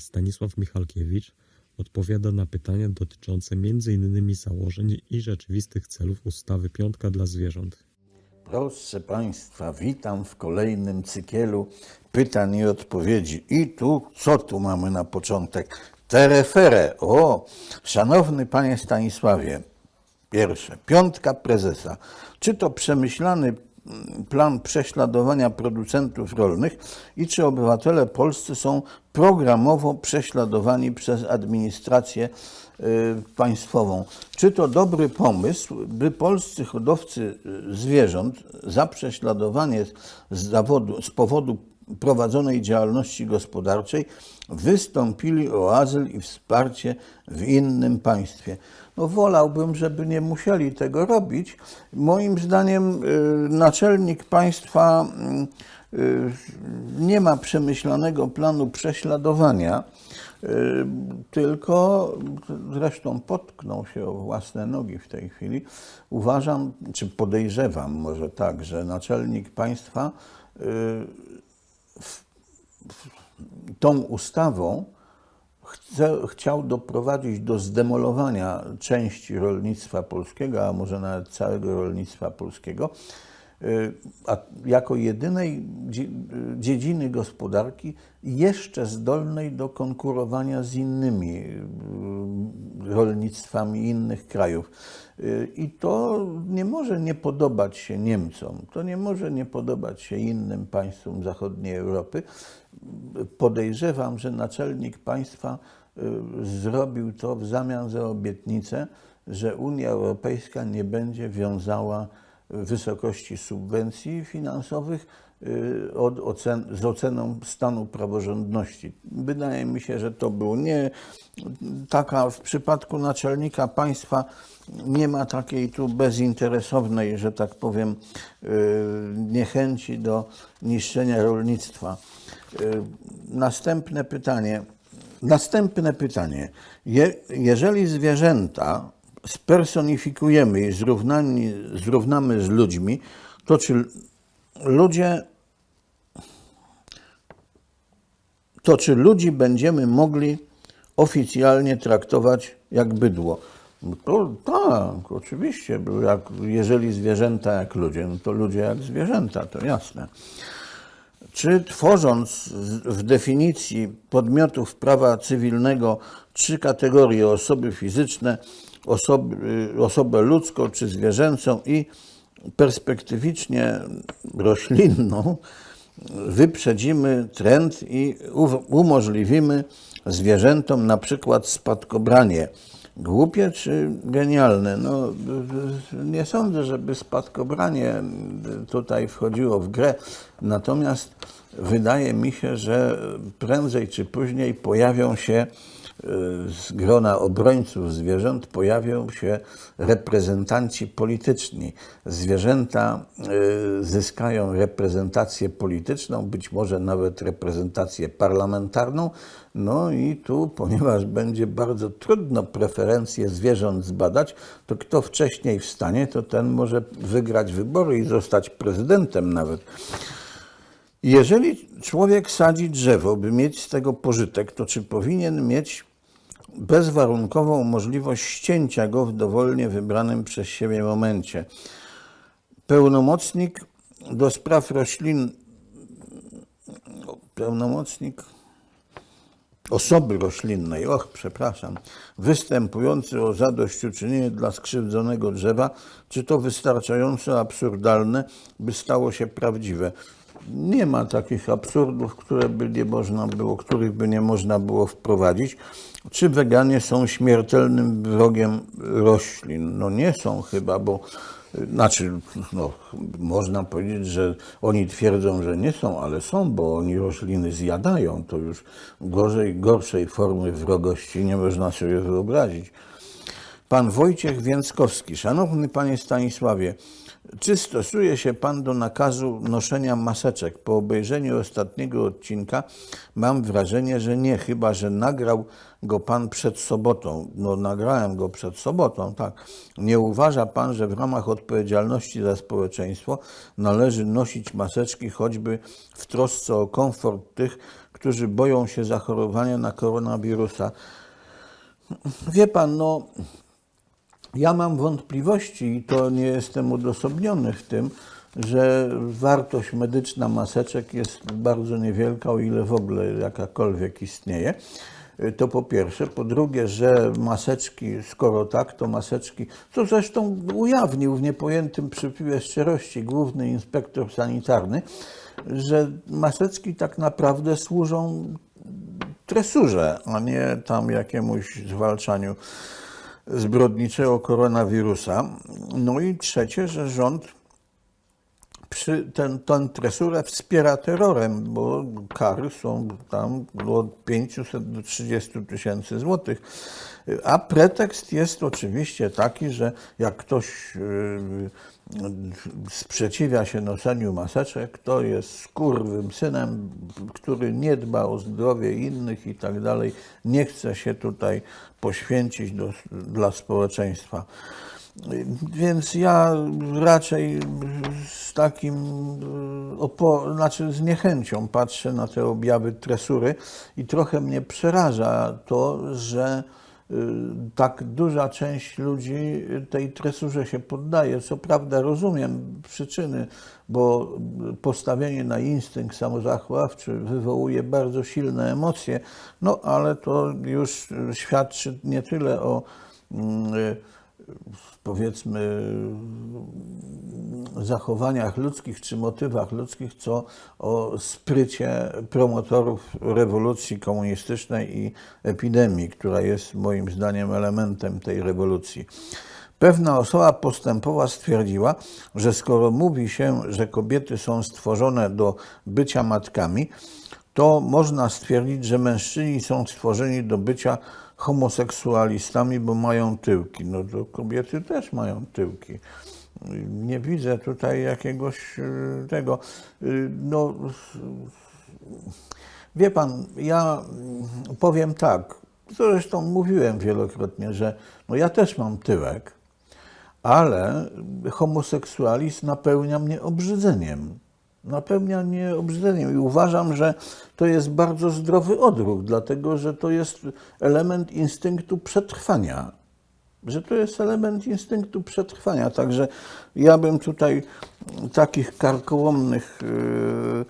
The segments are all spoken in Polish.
Stanisław Michalkiewicz odpowiada na pytania dotyczące m.in. założeń i rzeczywistych celów ustawy Piątka dla zwierząt. Proszę Państwa, witam w kolejnym cykielu pytań i odpowiedzi. I tu, co tu mamy na początek? Terefere. O, szanowny Panie Stanisławie, pierwsze, piątka prezesa. Czy to przemyślany plan prześladowania producentów rolnych i czy obywatele polscy są programowo prześladowani przez administrację y, państwową? Czy to dobry pomysł, by polscy hodowcy y, zwierząt za prześladowanie z, zawodu, z powodu prowadzonej działalności gospodarczej wystąpili o azyl i wsparcie w innym państwie. No wolałbym, żeby nie musieli tego robić. Moim zdaniem y, naczelnik państwa y, y, nie ma przemyślanego planu prześladowania, tylko zresztą potknął się o własne nogi w tej chwili. Uważam, czy podejrzewam może tak, że naczelnik państwa tą ustawą chce, chciał doprowadzić do zdemolowania części rolnictwa polskiego, a może nawet całego rolnictwa polskiego, a jako jedynej dzie- dziedziny gospodarki jeszcze zdolnej do konkurowania z innymi y, rolnictwami innych krajów. Y, I to nie może nie podobać się Niemcom, to nie może nie podobać się innym państwom zachodniej Europy. Podejrzewam, że naczelnik państwa y, zrobił to w zamian za obietnicę, że Unia Europejska nie będzie wiązała wysokości subwencji finansowych y, od ocen, z oceną stanu praworządności. Wydaje mi się, że to był nie taka w przypadku naczelnika państwa nie ma takiej tu bezinteresownej, że tak powiem, y, niechęci do niszczenia rolnictwa. Y, Następne pytanie. Następne pytanie. Je, jeżeli zwierzęta spersonifikujemy i zrównani, zrównamy z ludźmi, to czy ludzie, to czy ludzi będziemy mogli oficjalnie traktować jak bydło? To tak, oczywiście, jak, jeżeli zwierzęta jak ludzie, no to ludzie jak zwierzęta, to jasne. Czy tworząc w definicji podmiotów prawa cywilnego trzy kategorie osoby fizyczne, osobę ludzką czy zwierzęcą i perspektywicznie roślinną, wyprzedzimy trend i umożliwimy zwierzętom na przykład spadkobranie. Głupie czy genialne? No, nie sądzę, żeby spadkobranie tutaj wchodziło w grę. Natomiast wydaje mi się, że prędzej czy później pojawią się z grona obrońców zwierząt pojawią się reprezentanci polityczni. Zwierzęta y, zyskają reprezentację polityczną, być może nawet reprezentację parlamentarną. No i tu, ponieważ będzie bardzo trudno preferencje zwierząt zbadać, to kto wcześniej wstanie, to ten może wygrać wybory i zostać prezydentem nawet. Jeżeli człowiek sadzi drzewo, by mieć z tego pożytek, to czy powinien mieć bezwarunkową możliwość ścięcia go w dowolnie wybranym przez siebie momencie? Pełnomocnik do spraw roślin, pełnomocnik osoby roślinnej, och, przepraszam, występujący o zadośćuczynienie dla skrzywdzonego drzewa, czy to wystarczająco absurdalne, by stało się prawdziwe? Nie ma takich absurdów, które by nie można było, których by nie można było wprowadzić. Czy weganie są śmiertelnym wrogiem roślin? No nie są chyba, bo znaczy, no, można powiedzieć, że oni twierdzą, że nie są, ale są, bo oni rośliny zjadają. To już gorzej, gorszej formy wrogości nie można sobie wyobrazić. Pan Wojciech Więckowski. Szanowny Panie Stanisławie, czy stosuje się Pan do nakazu noszenia maseczek? Po obejrzeniu ostatniego odcinka mam wrażenie, że nie, chyba że nagrał go Pan przed sobotą. No, nagrałem go przed sobotą, tak. Nie uważa Pan, że w ramach odpowiedzialności za społeczeństwo należy nosić maseczki choćby w trosce o komfort tych, którzy boją się zachorowania na koronawirusa. Wie pan, no, ja mam wątpliwości i to nie jestem odosobniony w tym, że wartość medyczna maseczek jest bardzo niewielka, o ile w ogóle jakakolwiek istnieje. To po pierwsze. Po drugie, że maseczki, skoro tak, to maseczki, co zresztą ujawnił w niepojętym przypiwie szczerości główny inspektor sanitarny, że maseczki tak naprawdę służą tresurze, a nie tam jakiemuś zwalczaniu zbrodniczego koronawirusa. No i trzecie, że rząd przy ten, tę tresurę wspiera terrorem, bo kary są tam od 500 do 30 tysięcy złotych. A pretekst jest oczywiście taki, że jak ktoś yy, sprzeciwia się noszeniu maseczek, to jest skurwym synem, który nie dba o zdrowie innych i tak dalej, nie chce się tutaj poświęcić do, dla społeczeństwa. Więc ja raczej z takim opo- znaczy z niechęcią patrzę na te objawy tresury i trochę mnie przeraża to, że tak duża część ludzi tej tresurze się poddaje. Co prawda rozumiem przyczyny, bo postawienie na instynkt samozachowawczy wywołuje bardzo silne emocje, no ale to już świadczy nie tyle o mm, powiedzmy zachowaniach ludzkich czy motywach ludzkich, co o sprycie promotorów rewolucji komunistycznej i epidemii, która jest moim zdaniem elementem tej rewolucji. Pewna osoba postępowa stwierdziła, że skoro mówi się, że kobiety są stworzone do bycia matkami, to można stwierdzić, że mężczyźni są stworzeni do bycia homoseksualistami, bo mają tyłki. No to kobiety też mają tyłki. Nie widzę tutaj jakiegoś y, tego. y, No, wie pan, ja powiem tak. Zresztą mówiłem wielokrotnie, że no ja też mam tyłek, ale homoseksualizm napełnia mnie obrzydzeniem. Napełnia mnie obrzydzeniem i uważam, że to jest bardzo zdrowy odruch, dlatego że to jest element instynktu przetrwania. Że to jest element instynktu przetrwania. Także ja bym tutaj takich karkołomnych yy,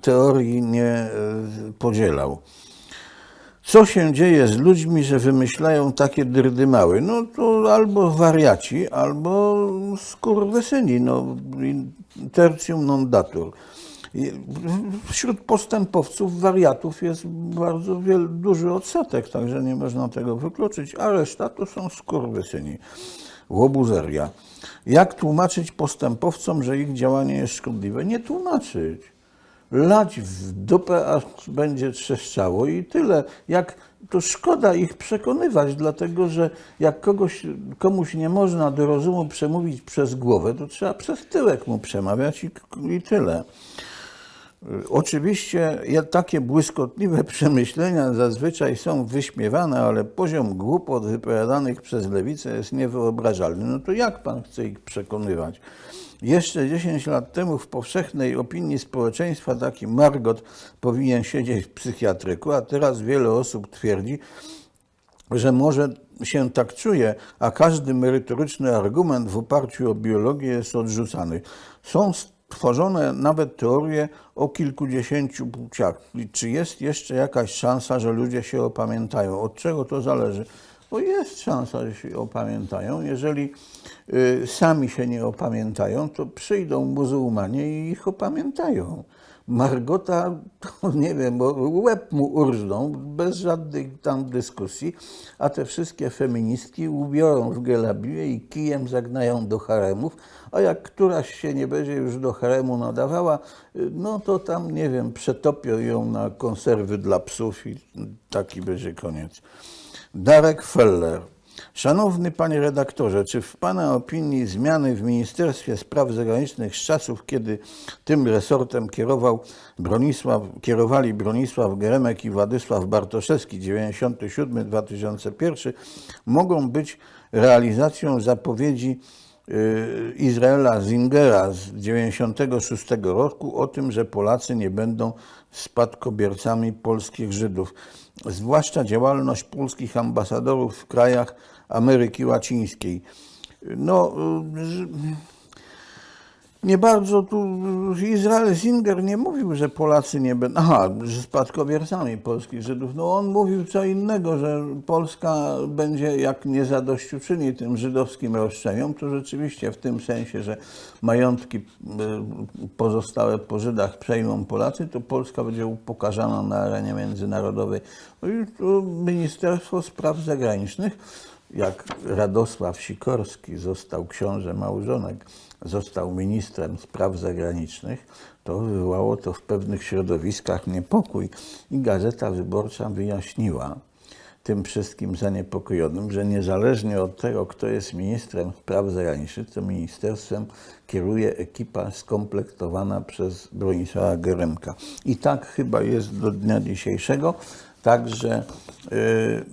teorii nie yy, podzielał. Co się dzieje z ludźmi, że wymyślają takie dyrdymały? No to albo wariaci, albo skurwysyni, no tertium non datur. Wśród postępowców, wariatów jest bardzo wiel, duży odsetek, także nie można tego wykluczyć, a reszta to są skurwysyni. Łobuzeria. Jak tłumaczyć postępowcom, że ich działanie jest szkodliwe? Nie tłumaczyć lać w dupę, aż będzie trzeszczało i tyle. Jak to szkoda ich przekonywać, dlatego że jak kogoś, komuś nie można do rozumu przemówić przez głowę, to trzeba przez tyłek mu przemawiać i, i tyle. Oczywiście ja- takie błyskotliwe przemyślenia zazwyczaj są wyśmiewane, ale poziom głupot wypowiadanych przez lewicę jest niewyobrażalny. No to jak pan chce ich przekonywać? Jeszcze 10 lat temu w powszechnej opinii społeczeństwa taki Margot powinien siedzieć w psychiatryku, a teraz wiele osób twierdzi, że może się tak czuje, a każdy merytoryczny argument w oparciu o biologię jest odrzucany. Są stworzone nawet teorie o kilkudziesięciu płciach. Czy jest jeszcze jakaś szansa, że ludzie się opamiętają? Od czego to zależy? Bo jest szansa, że się opamiętają. Jeżeli y, sami się nie opamiętają, to przyjdą muzułmanie i ich opamiętają. Margota, nie wiem, łeb mu urżną, bez żadnych tam dyskusji, a te wszystkie feministki ubiorą w gelabię i kijem zagnają do haremów, a jak któraś się nie będzie już do haremu nadawała, no to tam, nie wiem, przetopią ją na konserwy dla psów i taki będzie koniec. Darek Feller. Szanowny panie redaktorze, czy w pana opinii zmiany w Ministerstwie Spraw Zagranicznych z czasów, kiedy tym resortem kierował Bronisław, kierowali Bronisław Geremek i Władysław Bartoszewski 97-2001 mogą być realizacją zapowiedzi y, Izraela Zingera z 96 roku o tym, że Polacy nie będą spadkobiercami polskich Żydów, zwłaszcza działalność polskich ambasadorów w krajach Ameryki Łacińskiej. No, nie bardzo tu Izrael Singer nie mówił, że Polacy nie będą, aha, że spadkobiercami polskich Żydów. No on mówił co innego, że Polska będzie, jak nie zadośćuczyni tym żydowskim roszczeniom, to rzeczywiście w tym sensie, że majątki y, pozostałe po Żydach przejmą Polacy, to Polska będzie upokarzana na arenie międzynarodowej. No i tu Ministerstwo Spraw Zagranicznych jak Radosław Sikorski został książę małżonek, został ministrem spraw zagranicznych, to wywołało to w pewnych środowiskach niepokój. I Gazeta Wyborcza wyjaśniła tym wszystkim zaniepokojonym, że niezależnie od tego, kto jest ministrem spraw zagranicznych, to ministerstwem kieruje ekipa skomplektowana przez Bronisława Geremka. I tak chyba jest do dnia dzisiejszego. Także, yy,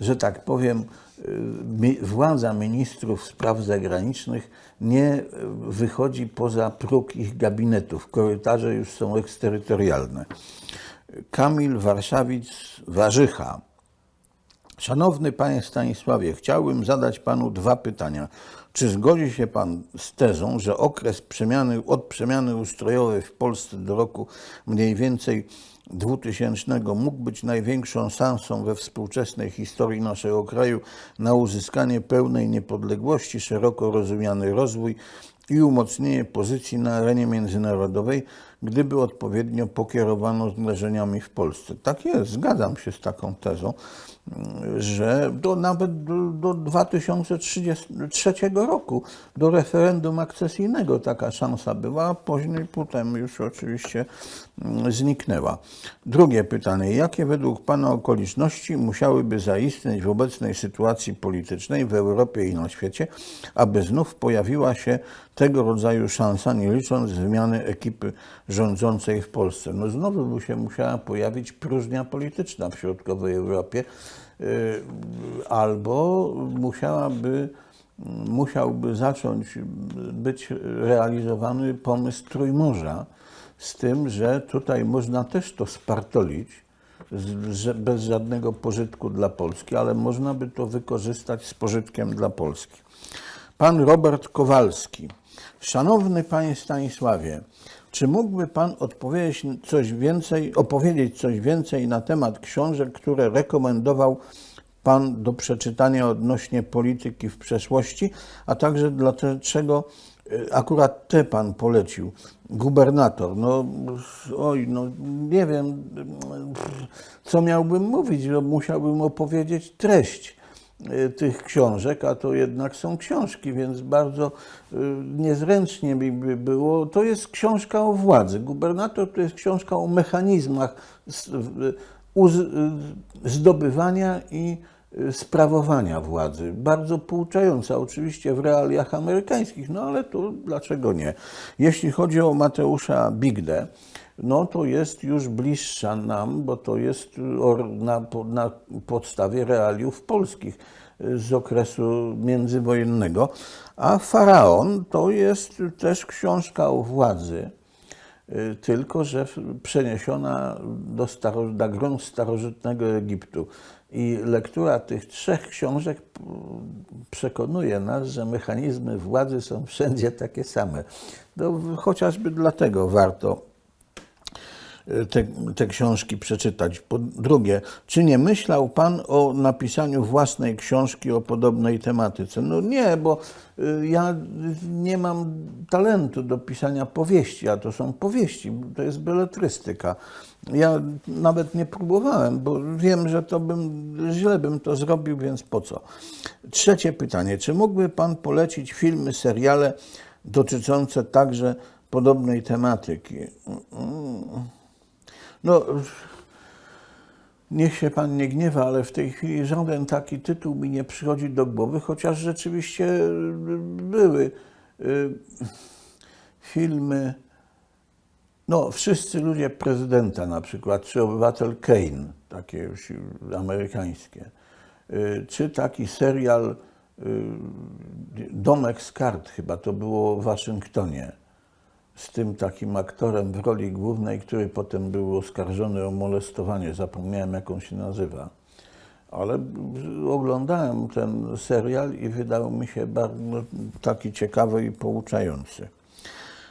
że tak powiem, mi- władza ministrów spraw zagranicznych nie wychodzi poza próg ich gabinetów. Korytarze już są eksterytorialne. Kamil Warszawic-Warzycha. Szanowny Panie Stanisławie, chciałbym zadać Panu dwa pytania. Czy zgodzi się Pan z tezą, że okres przemiany, od przemiany ustrojowej w Polsce do roku mniej więcej 2000 mógł być największą szansą we współczesnej historii naszego kraju na uzyskanie pełnej niepodległości, szeroko rozumiany rozwój i umocnienie pozycji na arenie międzynarodowej, gdyby odpowiednio pokierowano zdarzeniami w Polsce. Tak jest, zgadzam się z taką tezą, że do, nawet do, do 2033 roku, do referendum akcesyjnego taka szansa była, a później potem już oczywiście mm, zniknęła. Drugie pytanie. Jakie według Pana okoliczności musiałyby zaistnieć w obecnej sytuacji politycznej w Europie i na świecie, aby znów pojawiła się tego rodzaju szansa, nie licząc zmiany ekipy rządzącej w Polsce? No znowu by się musiała pojawić próżnia polityczna w środkowej Europie, yy, albo musiałaby, musiałby zacząć być realizowany pomysł Trójmorza, z tym, że tutaj można też to spartolić, bez żadnego pożytku dla Polski, ale można by to wykorzystać z pożytkiem dla Polski. Pan Robert Kowalski. Szanowny Panie Stanisławie, czy mógłby Pan odpowiedzieć coś więcej, opowiedzieć coś więcej na temat książek, które rekomendował Pan do przeczytania odnośnie polityki w przeszłości, a także dlaczego y, akurat te Pan polecił? Gubernator, no oj, no nie wiem, co miałbym mówić, no, musiałbym opowiedzieć treść tych książek, a to jednak są książki, więc bardzo y, niezręcznie mi by było. To jest książka o władzy. Gubernator to jest książka o mechanizmach y, zdobywania i y, sprawowania władzy. Bardzo pouczająca oczywiście w realiach amerykańskich, no ale tu dlaczego nie? Jeśli chodzi o Mateusza Bigdę, no to jest już bliższa nam, bo to jest or- na, na podstawie realiów polskich y, z okresu międzywojennego, a Faraon to jest też książka o władzy, y, tylko że przeniesiona do staro, starożytnego Egiptu. I lektura tych trzech książek przekonuje nas, że mechanizmy władzy są wszędzie takie same. No, chociażby dlatego warto te, te książki przeczytać. Po drugie, czy nie myślał Pan o napisaniu własnej książki o podobnej tematyce? No nie, bo y, ja nie mam talentu do pisania powieści, a to są powieści, to jest beletrystyka. Ja nawet nie próbowałem, bo wiem, że to bym, źle bym to zrobił, więc po co? Trzecie pytanie. Czy mógłby Pan polecić filmy, seriale dotyczące także podobnej tematyki? No, niech się pan nie gniewa, ale w tej chwili żaden taki tytuł mi nie przychodzi do głowy, chociaż rzeczywiście były y, filmy. No, wszyscy ludzie prezydenta na przykład, czy obywatel Kane, takie już amerykańskie, y, czy taki serial y, Domek z kart, chyba to było w Waszyngtonie z tym takim aktorem w roli głównej, który potem był oskarżony o molestowanie. Zapomniałem, jak on się nazywa. Ale oglądałem ten serial i wydał mi się bardzo taki ciekawy i pouczający.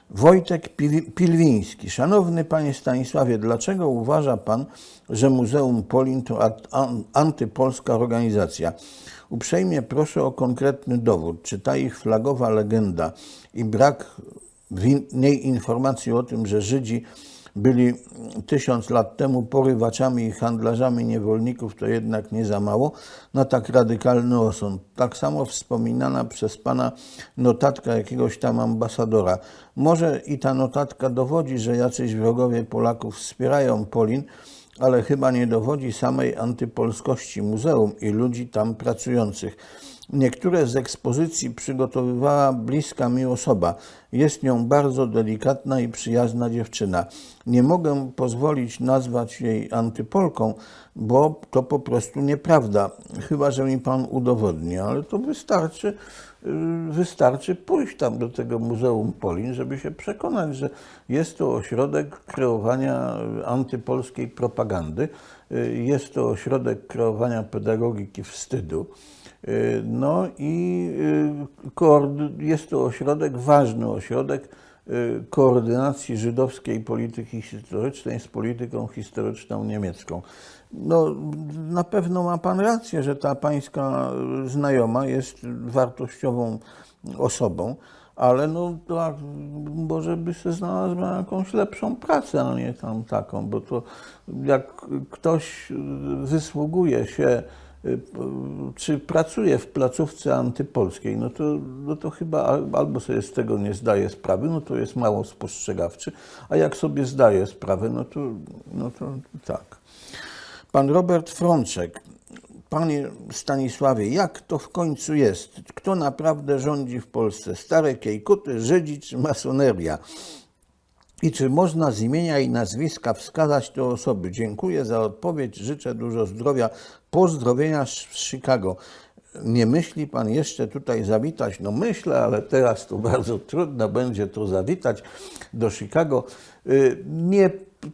Wojtek Pil- Pilwiński. Szanowny Panie Stanisławie, dlaczego uważa Pan, że Muzeum Polin to antypolska organizacja? Uprzejmie proszę o konkretny dowód. Czy ta ich flagowa legenda i brak niej informacji o tym, że Żydzi byli tysiąc lat temu porywaczami i handlarzami niewolników, to jednak nie za mało na tak radykalny osąd. Tak samo wspominana przez pana notatka jakiegoś tam ambasadora. Może i ta notatka dowodzi, że jacyś wrogowie Polaków wspierają Polin, ale chyba nie dowodzi samej antypolskości muzeum i ludzi tam pracujących. Niektóre z ekspozycji przygotowywała bliska mi osoba. Jest nią bardzo delikatna i przyjazna dziewczyna. Nie mogę pozwolić nazwać jej antypolką, bo to po prostu nieprawda. Chyba, że mi pan udowodni, ale to wystarczy, yy, wystarczy pójść tam do tego Muzeum Polin, żeby się przekonać, że jest to ośrodek kreowania antypolskiej propagandy. Yy, Jest to ośrodek kreowania pedagogiki wstydu. Y, No i y, jest to ośrodek, ważny ośrodek y, koordynacji żydowskiej polityki historycznej z polityką historyczną niemiecką. No, na pewno ma Pan rację, że ta Pańska znajoma jest wartościową osobą, ale no może by się znalazła jakąś lepszą pracę, a nie tam taką, bo to jak ktoś wysługuje się czy pracuje w placówce antypolskiej, no to, no to chyba al- albo sobie z tego nie zdaje sprawy, no to jest mało spostrzegawczy, a jak sobie zdaje sprawę, no to, no to tak. Pan Robert Frączek. Panie Stanisławie, jak to w końcu jest? Kto naprawdę rządzi w Polsce? Stare kiejkuty, Żydzi czy masoneria? I czy można z imienia i nazwiska wskazać te osoby? Dziękuję za odpowiedź, życzę dużo zdrowia. Pozdrowienia z Chicago. Nie myśli pan jeszcze tutaj zawitać? No myślę, ale teraz to bardzo trudno będzie tu zawitać do Chicago. Y, Nie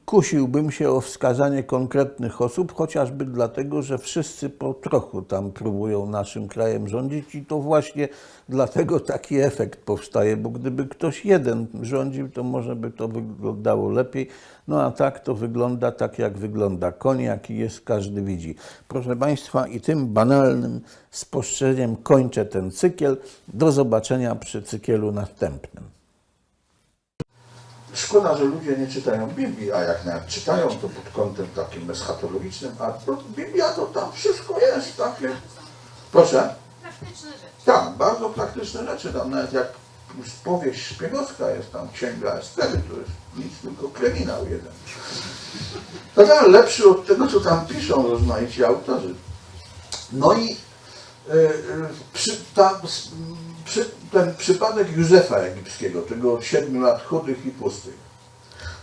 kusiłbym się o wskazanie konkretnych osób, chociażby dlatego, że wszyscy po trochu tam próbują naszym krajem rządzić i to właśnie dlatego taki efekt powstaje, bo gdyby ktoś jeden rządził, to może by to wyglądało lepiej. No a tak to wygląda tak, jak wygląda. Koń, jaki jest, każdy widzi. Proszę Państwa, i tym banalnym spostrzeżeniem kończę ten cykiel. Do zobaczenia przy cykielu następnym. Szkoda, że ludzie nie czytają Biblii, a jak nawet czytają, to pod kątem takim eschatologicznym, a to Biblia to tam wszystko jest takie. Proszę? Praktyczne rzeczy. Tak, bardzo praktyczne rzeczy. Tam nawet jak powieść szpiegowska jest tam, księga Estery, to jest nic, tylko kryminał jeden. To tam lepszy od tego, co tam piszą rozmaici autorzy. No i y, y, przy, ta, s- przy, ten przypadek Józefa Egipskiego, tego od siedmiu lat chudych i pustych.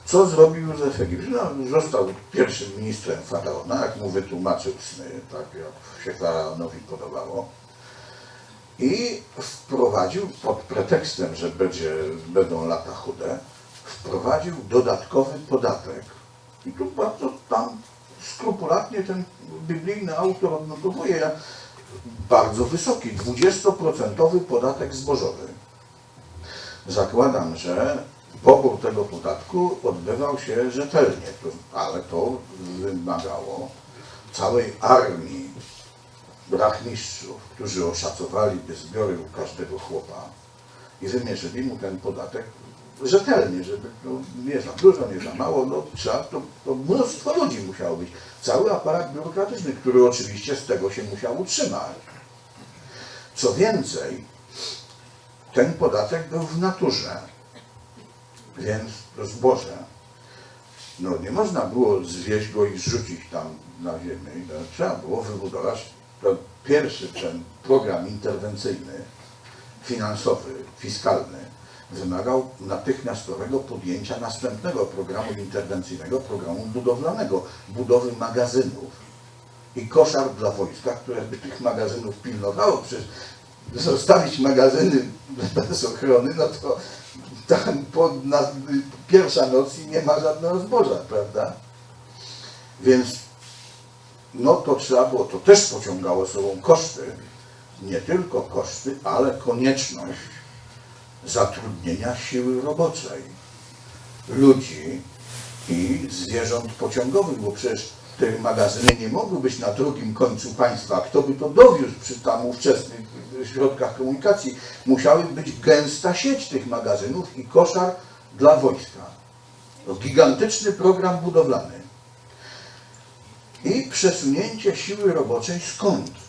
Co zrobił Józef Egipski? No, został pierwszym ministrem faraona, jak mu wytłumaczył sny, tak jak się faraonowi podobało. I wprowadził pod pretekstem, że będzie, będą lata chude, wprowadził dodatkowy podatek. I tu bardzo tam skrupulatnie ten biblijny autor odnotowuje bardzo wysoki, 20% podatek zbożowy. Zakładam, że pobór tego podatku odbywał się rzetelnie, ale to wymagało całej armii rachmistrzów, którzy oszacowaliby zbiory u każdego chłopa i wymierzyli mu ten podatek rzetelnie, żeby no, nie za dużo, nie za mało, no trzeba, to, to mnóstwo ludzi musiało być. Cały aparat biurokratyczny, który oczywiście z tego się musiał utrzymać. Co więcej, ten podatek był w naturze, więc to zboże. No nie można było zwieść go i zrzucić tam na ziemię. To Trzeba było wybudować to pierwszy ten program interwencyjny, finansowy, fiskalny, wymagał natychmiastowego podjęcia następnego programu interwencyjnego, programu budowlanego, budowy magazynów i koszar dla wojska, które by tych magazynów pilnowało. Przecież zostawić magazyny bez ochrony, no to tam po, na, pierwsza noc i nie ma żadnego zboża, prawda? Więc no to trzeba było, to też pociągało sobą koszty, nie tylko koszty, ale konieczność zatrudnienia siły roboczej, ludzi i zwierząt pociągowych, bo przecież te magazyny nie mogły być na drugim końcu państwa. Kto by to dowiózł przy tam ówczesnych środkach komunikacji? Musiały być gęsta sieć tych magazynów i koszar dla wojska. To gigantyczny program budowlany. I przesunięcie siły roboczej skąd?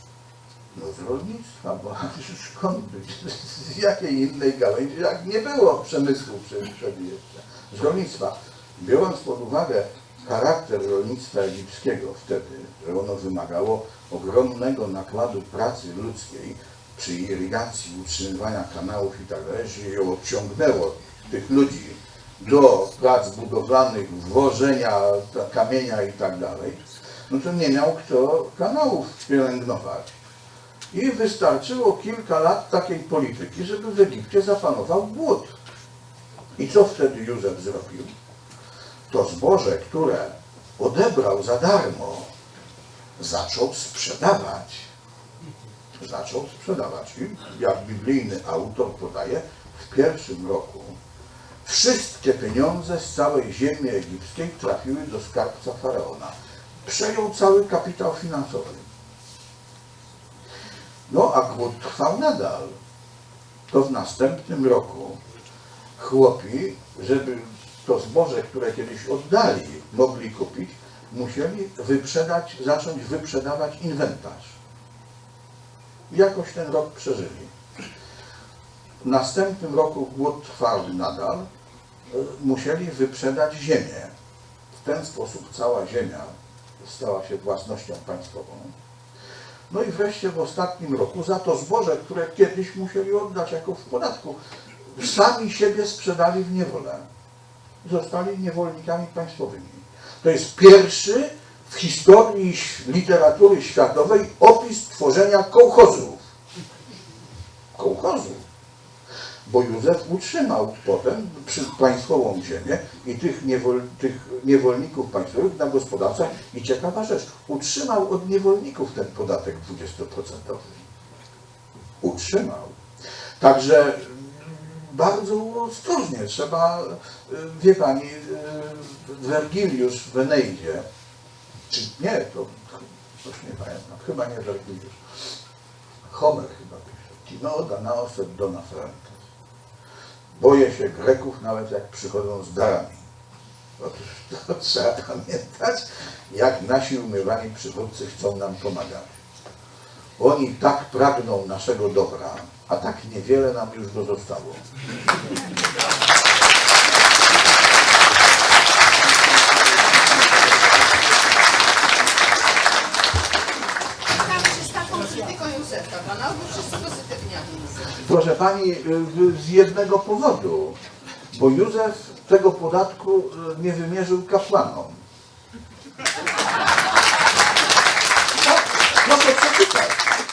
No z rolnictwa, bo skąd być? Z jakiej innej gałęzi? Jak nie było przemysłu jeszcze. Z rolnictwa. Biorąc pod uwagę charakter rolnictwa egipskiego wtedy, że ono wymagało ogromnego nakładu pracy ludzkiej przy irygacji, utrzymywania kanałów i tak dalej, że ją odciągnęło tych ludzi do prac budowlanych, włożenia kamienia i tak dalej, no to nie miał kto kanałów pielęgnować. I wystarczyło kilka lat takiej polityki, żeby w Egipcie zapanował głód. I co wtedy Józef zrobił? To zboże, które odebrał za darmo, zaczął sprzedawać. Zaczął sprzedawać. I jak biblijny autor podaje, w pierwszym roku wszystkie pieniądze z całej ziemi egipskiej trafiły do skarbca faraona. Przejął cały kapitał finansowy. No a głód trwał nadal. To w następnym roku chłopi, żeby to zboże, które kiedyś oddali, mogli kupić, musieli wyprzedać, zacząć wyprzedawać inwentarz. Jakoś ten rok przeżyli. W następnym roku głód trwał nadal, musieli wyprzedać ziemię. W ten sposób cała ziemia stała się własnością państwową. No i wreszcie w ostatnim roku za to zboże, które kiedyś musieli oddać jako w podatku, sami siebie sprzedali w niewolę. Zostali niewolnikami państwowymi. To jest pierwszy w historii literatury światowej opis tworzenia kołchozów. Kołchozów. Bo Józef utrzymał potem państwową ziemię i tych, niewol, tych niewolników państwowych na gospodarce. I ciekawa rzecz, utrzymał od niewolników ten podatek 20%. Utrzymał. Także bardzo ostrożnie trzeba, y, wie pani, y, Wergiliusz w Eneidzie, czy nie, to już nie pamiętam, chyba nie Wergiliusz, Homer chyba pisze, Tino Danaos et dona Frantes. Boję się Greków nawet jak przychodzą z darami. Otóż to trzeba pamiętać, jak nasi umywani przywódcy chcą nam pomagać. Oni tak pragną naszego dobra, a tak niewiele nam już go zostało. Spotkamy się z taką krytyką Józefa, bo na ogół wszyscy pozytywnie o nim mówią. Proszę pani, y, z jednego powodu, bo Józef tego podatku y, nie wymierzył kapłanom. No, no to przeczytać.